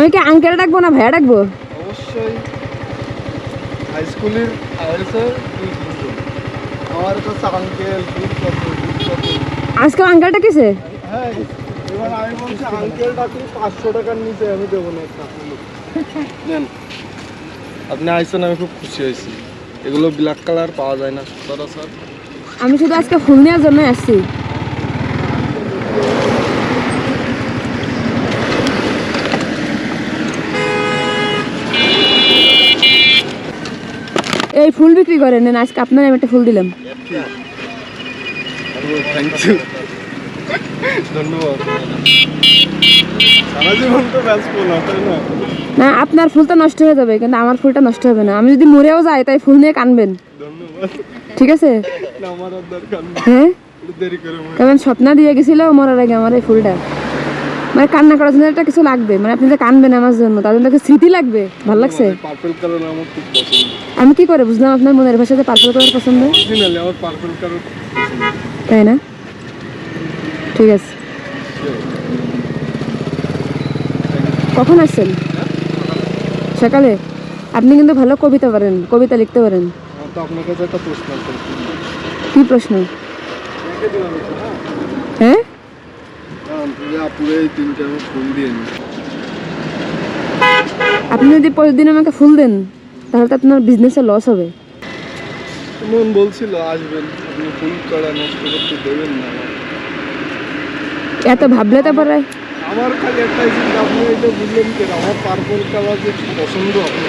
আমি কি আঙ্কেল ডাকবো না ভাইয়া ডাকবো? অবশ্যই। হাই স্কুলের আইএসএ আমার তো আঙ্কেল আজকে আঙ্কেল ডাকিছে? হ্যাঁ এবার আমি বলছি আঙ্কেল ডাকুন পাঁচশো টাকার নিচে আমি দেবো না আপনি আইসেন আমি খুব খুশি হয়েছি। এগুলো ব্ল্যাক কালার পাওয়া যায় না। সচরাচর আমি শুধু আজকে ফুল নেওয়ার জন্য আসছি। এই ফুল বিক্রি করেন নেন আজকে আপনার আমি একটা ফুল দিলাম। থ্যাংক ইউ ধন্যবাদ। না আপনার ফুলটা নষ্ট হয়ে যাবে কিন্তু আমার ফুলটা নষ্ট হবে না। আমি যদি মরেও যাই তাই ফুল নিয়ে কানবেন। ঠিক আছে? হ্যাঁ? কারণ স্বপ্না দিয়ে গেছিল মরার আগে আমার এই ফুলটা। মানে কান্না করার জন্য একটা কিছু লাগবে। মানে আপনি যে কানবেন আমার জন্য জন্য একটা স্মৃতি লাগবে। ভালো লাগছে? পার্পল কালার আমার খুব পছন্দ। আমি কি করে বুঝলাম আপনার মনের ভাষাতে পার্পল কালার পছন্দ? অরিজিনালি আমার পার্পল কালার তাই না? ঠিক আছে। কখন আসছেন? সকালে? আপনি কিন্তু ভালো কবিতা পারেন কবিতা লিখতে পারেন। কি প্রশ্ন রেখে দিলাম এটা, হ্যাঁ? হ্যাঁ পুরো পুরো তিনটে ফুল আপনি যদি পরের দিন আমাকে ফুল দেন তাহলে তো আপনার বিজনেসে লস হবে। মন বলছিল আসবেন। আপনি ফুল করা নষ্ট করতে দেবেন না। এত ভাবলে তারপরে আমার খালি একটাই চিন্তা আপনি এটা বুঝলেন কেন আমার পার্পল কালার যে পছন্দ আপনি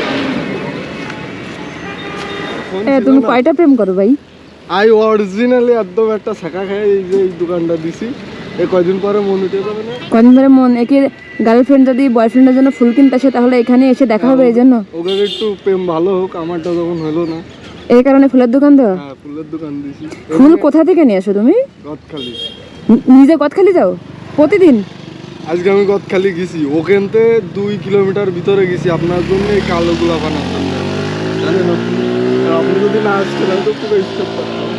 তুমি? কয়টা প্রেম করো ভাই? আই অরিজিনালি একদম একটা শাখা খাই এই যে এই দোকানটা দিছি। কয়দিন পরে মন উঠে যাবে না? কদিন ধরে মন একে গার্লফ্রেন্ড যদি বয়ফ্রেন্ডের জন্য ফুল কিনতে আসে তাহলে এখানে এসে দেখা হবে এই জন্য? ওকে একটু প্রেম ভালো হোক আমারটা যখন হলো না। এই কারণে ফুলের দোকান দেওয়া হ্যাঁ ফুলের দোকান দিছি ফুল কোথা থেকে নিয়ে আসো তুমি? গদখালি। নিজে কতখালি যাও? প্রতিদিন? আজকে আমি গদখালি গেছি। ওখানতে দুই কিলোমিটার ভিতরে গেছি আপনার জন্য এই কালো গোলাপ আনার জন্য। জানেন আপনি? যদি না আসতেন তো পুরো স্টপ করতাম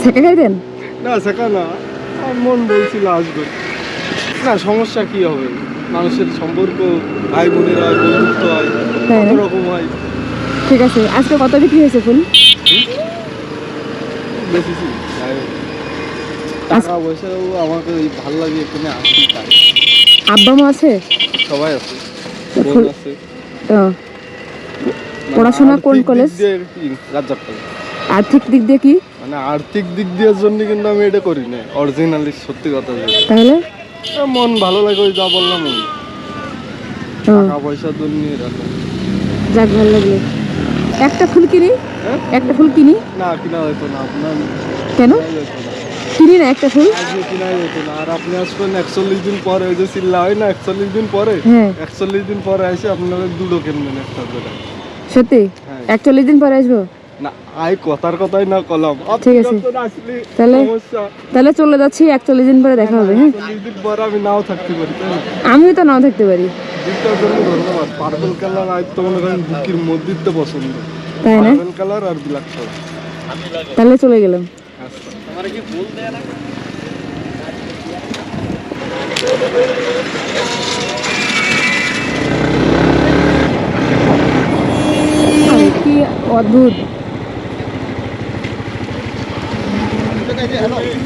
সেকে খাইতেন? না শেখা না। মন বলছিল আসবে। না সমস্যা কি হবে? মানুষের সম্পর্ক ভাই বোনের হয় বন্ধুত্ব হয় কত রকম হয়? ঠিক আছে আজকে কত বিক্রি হয়েছে ফুল? হোক। টাকা আমাকে ভালো লাগে এখানে আসি তাই আব্বা মা আছে? সবাই আছে বোন আছে। মানে পড়াশোনা কোন কলেজ? রাজ্জাক কলেজ আর্থিক দিক দিয়ে কি? মানে আর্থিক দিক দিয়ে জন্য কিন্তু আমি এটা করি না অরিজিনালি সত্যি কথা যেটা। তাহলে? মন ভালো লাগে ওই যা বললাম। ও, টাকা পয়সার জন্য রাখা। যাক ভালো লাগল। একটা ফুল কিনি? হ্যাঁ? একটা ফুল কিনি? না কিনা যেত না আপনার কেন? কিনা না একটা ফুল? কিনা যেত না। আর আপনি আসবেন একচল্লিশ দিন পরে ওই যে চিল্লা হয় না একচল্লিশ দিন পরে? হ্যাঁ। একচল্লিশ দিন পরে এসে আপনারা দুটো কিনবেন একটা করে। সত্যি? হ্যাঁ। একচল্লিশ দিন পরে আসব? না আই কথার কথাই না কলম। ঠিক আছে। তাহলে? তাহলে চলে যাচ্ছি একচল্লিশ দিন পরে দেখা হবে হ্যাঁ? দিন পরে আমি নাও থাকতে পারি আমিও তো নাও থাকতে পারি। ধন্যবাদ। পার্পল কালার আজ তো মনে করেন বুকির মধ্যে পছন্দ। তাই না? পার্পল কালার আর ব্ল্যাক কালার তাহলে চলে গেলাম। কি অদ্ভুত। Okay, hello.